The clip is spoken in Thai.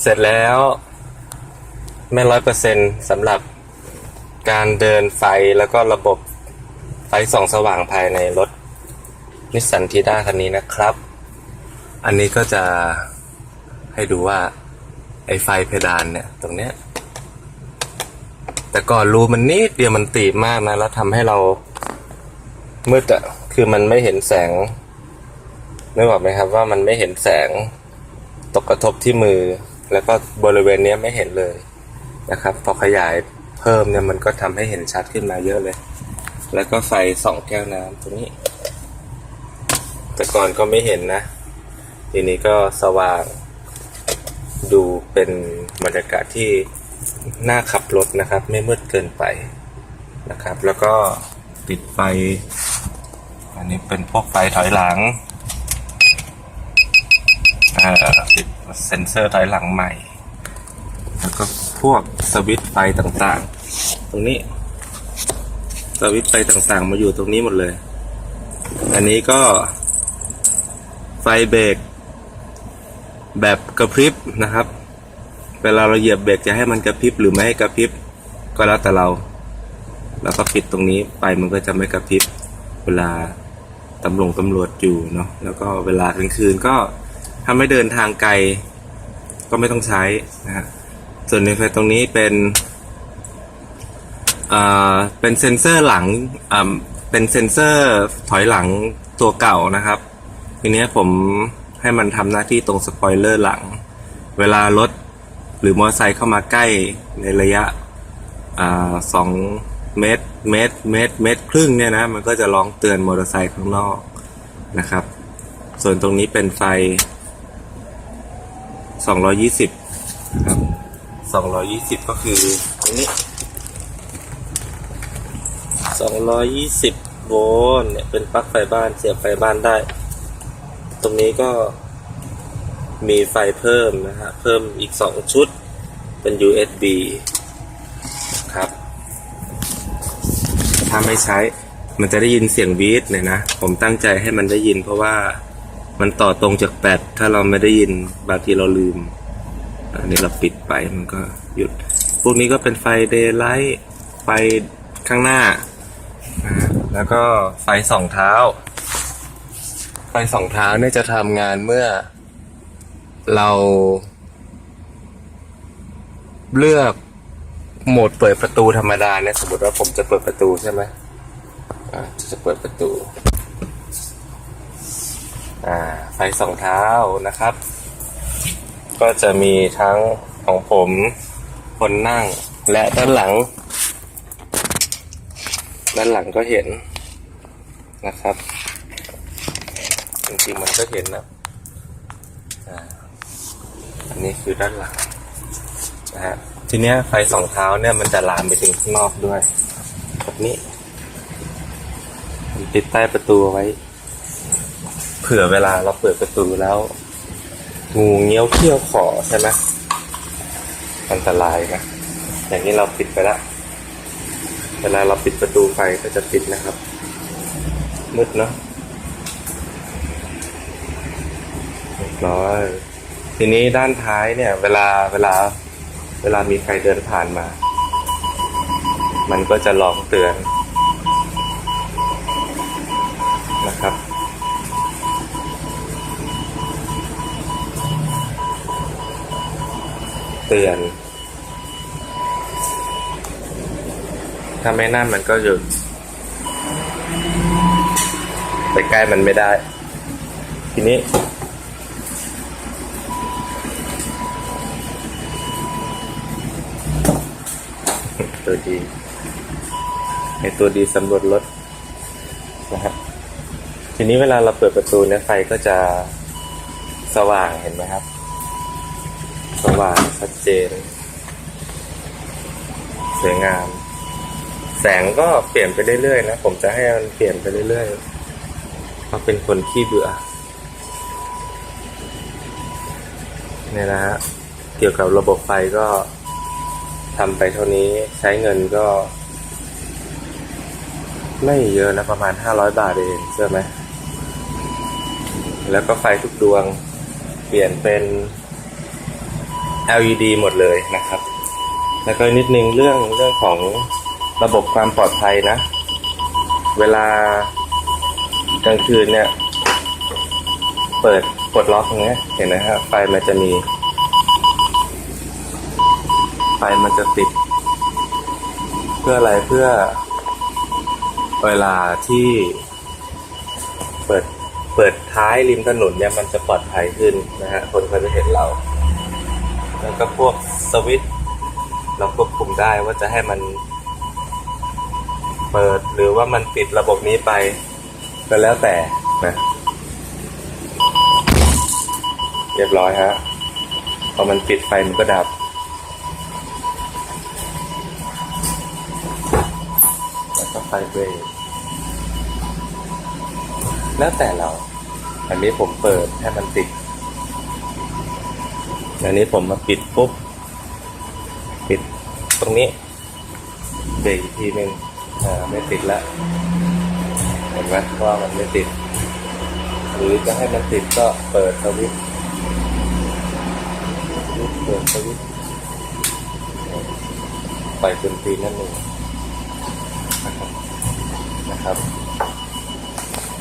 เสร็จแล้วไม่ร้อยเปอร์เซ็นต์สำหรับการเดินไฟแล้วก็ระบบไฟส่องสว่างภายในรถนิสสันทีด้าคันนี้นะครับ อันนี้ก็จะให้ดูว่า ไอ้ไฟเพดานเนี่ย ตรงเนี้ย แต่ก่อนรูมันนิดเดียวมันตีบมากนะ แล้วทำให้เรามืดอะคือมันไม่เห็นแสงนึกออกไหมครับว่ามันไม่เห็นแสงตกกระทบที่มือ แล้วก็บริเวณนี้ไม่เห็นเลยนะครับพอขยายเพิ่มเนี่ยมันก็ทำให้เห็นชัดขึ้นมาเยอะเลย แล้วก็ไฟสองแก้วน้ำตรงนี้ แต่ก่อนก็ไม่เห็นนะ ทีนี้ก็สว่างดูเป็นบรรยากาศที่น่าขับรถนะครับ ไม่มืดเกินไปนะครับ แล้วก็ติดไฟ อันนี้เป็นพวกไฟถอยหลัง ติดเซ็นเซอร์ถอยหลังใหม่ แล้วก็พวกสวิตช์ไฟต่างๆ ตรงนี้ สวิตช์ไฟต่างๆ มาอยู่ตรงนี้หมดเลย อันนี้ก็ ไฟเบรกแบบกระพริบนะครับ เวลาเราเหยียบเบรกจะให้มันกระพริบหรือไม่ให้กระพริบก็แล้วแต่เรา แล้วก็ปิดตรงนี้ไปมันก็จะไม่กระพริบ เวลาตำรวจตำรวจอยู่เนาะ แล้วก็เวลากลางคืนก็ ถ้าไม่เดินทางไกล ก็ไม่ต้องใช้นะฮะส่วนในไฟตรงนี้เป็นอ่าเป็นเซ็นเซอร์หลังอ่าเป็นเซ็นเซอร์ถอยหลังตัวเก่านะครับ ทีเนี้ยผมให้มันทำหน้าที่ตรงสปอยเลอร์หลัง เวลารถหรือมอเตอร์ไซค์เข้ามาใกล้ในระยะอ่าสองเมตรเมตรเมตรเมตรครึ่งเนี่ยนะมันก็จะร้องเตือนมอเตอร์ไซค์ข้างนอกนะครับ ส่วนตรงนี้เป็นไฟ 220นะครับ220ก็คือตรงนี้220โวลต์เนี่ยเป็นปลั๊กไฟบ้านเสียบไฟบ้านได้ ตรงนี้ก็มีไฟเพิ่มนะฮะเพิ่มอีก2ชุดเป็น USB ครับ ถ้าไม่ใช้มันจะได้ยินเสียงบีทเนี่ยนะ ผมตั้งใจให้มันได้ยินเพราะว่า มันต่อตรงจากแบตถ้าเราไม่ได้ยินบางทีเราลืม อันนี้เราปิดไปมันก็หยุด พวกนี้ก็เป็นไฟเดย์ไลท์ไฟข้างหน้า แล้วก็ไฟสองเท้า ไฟสองเท้าเนี่ยจะทำงานเมื่อเราเลือกโหมดเปิดประตูธรรมดาเนี่ยสมมติว่าผมจะเปิดประตูใช่ไหมจะเปิดประตู อ่าไฟสองเท้านะครับ ก็จะมีทั้งของผมคนนั่งและด้านหลัง ด้านหลังก็เห็นนะครับจริงๆมันก็เห็นนะอ่าอันนี้คือด้านหลังนะฮะทีเนี้ยไฟสองเท้าเนี่ยมันจะลามไปถึงข้างนอกด้วยแบบนี้ติดใต้ประตูไว้ เผื่อเวลาเราเปิดประตูแล้ว งูเงี้ยวเขี้ยวขอใช่ไหมอันตรายนะ อย่างนี้เราปิดไปแล้วเวลาเราปิดประตูไฟก็จะปิดนะครับ มืดเนาะเรียบร้อยทีนี้ด้านท้ายเนี่ย เวลาเวลา เวลามีใครเดินผ่านมา มันก็จะร้องเตือนนะครับ เตือน ถ้าไม่นั่นมันก็หยุดไปใกล้มันไม่ได้ ทีนี้ ตัวดีไอตัวดีสำรวจรถนะครับทีนี้เวลาเราเปิดประตูเนี่ยไฟก็จะสว่างเห็นไหมครับ สว่างชัดเจน สวยงาม แสงก็เปลี่ยนไปเรื่อยๆนะ ผมจะให้มันเปลี่ยนไปเรื่อยๆเพราะเป็นคนขี้เบื่อเนี่ยนะฮะเกี่ยวกับระบบไฟก็ทำไปเท่านี้ใช้เงินก็ ไม่เยอะนะประมาณห้าร้อยบาทเองเชื่อไหม แล้วก็ไฟทุกดวง เปลี่ยนเป็น LED หมดเลยนะครับ แล้วก็นิดนึงเรื่องเรื่องของระบบความปลอดภัยนะ เวลากลางคืนเนี่ย เปิดปลดล็อกอย่างเงี้ยเห็นไหมฮะไฟมันจะมี ไฟมันจะติด เพื่ออะไรเพื่อ เวลาที่ เปิดเปิดท้ายริมถนนเนี่ยมันจะปลอดภัยขึ้นนะฮะคนเขาจะเห็นเรา แล้วก็พวกสวิตเราควบคุมได้ว่าจะให้มันเปิดหรือว่ามันปิดระบบนี้ไปก็แล้วแต่นะเรียบร้อยฮะพอมันปิดไฟมันก็ดับ แล้วก็ไฟเบรกแล้วแต่เรา อันนี้ผมเปิดให้มันติด อันนี้ผมมาปิดปุ๊บ ปิดตรงนี้เบรกอีกทีหนึ่งอ่าไม่ติดแล้วเห็นไหมว่ามันไม่ติด หรือจะให้มันติดก็เปิดสวิตช์เปิดสวิตช์ไปดนตรีนั่นเองนะครับนะครับ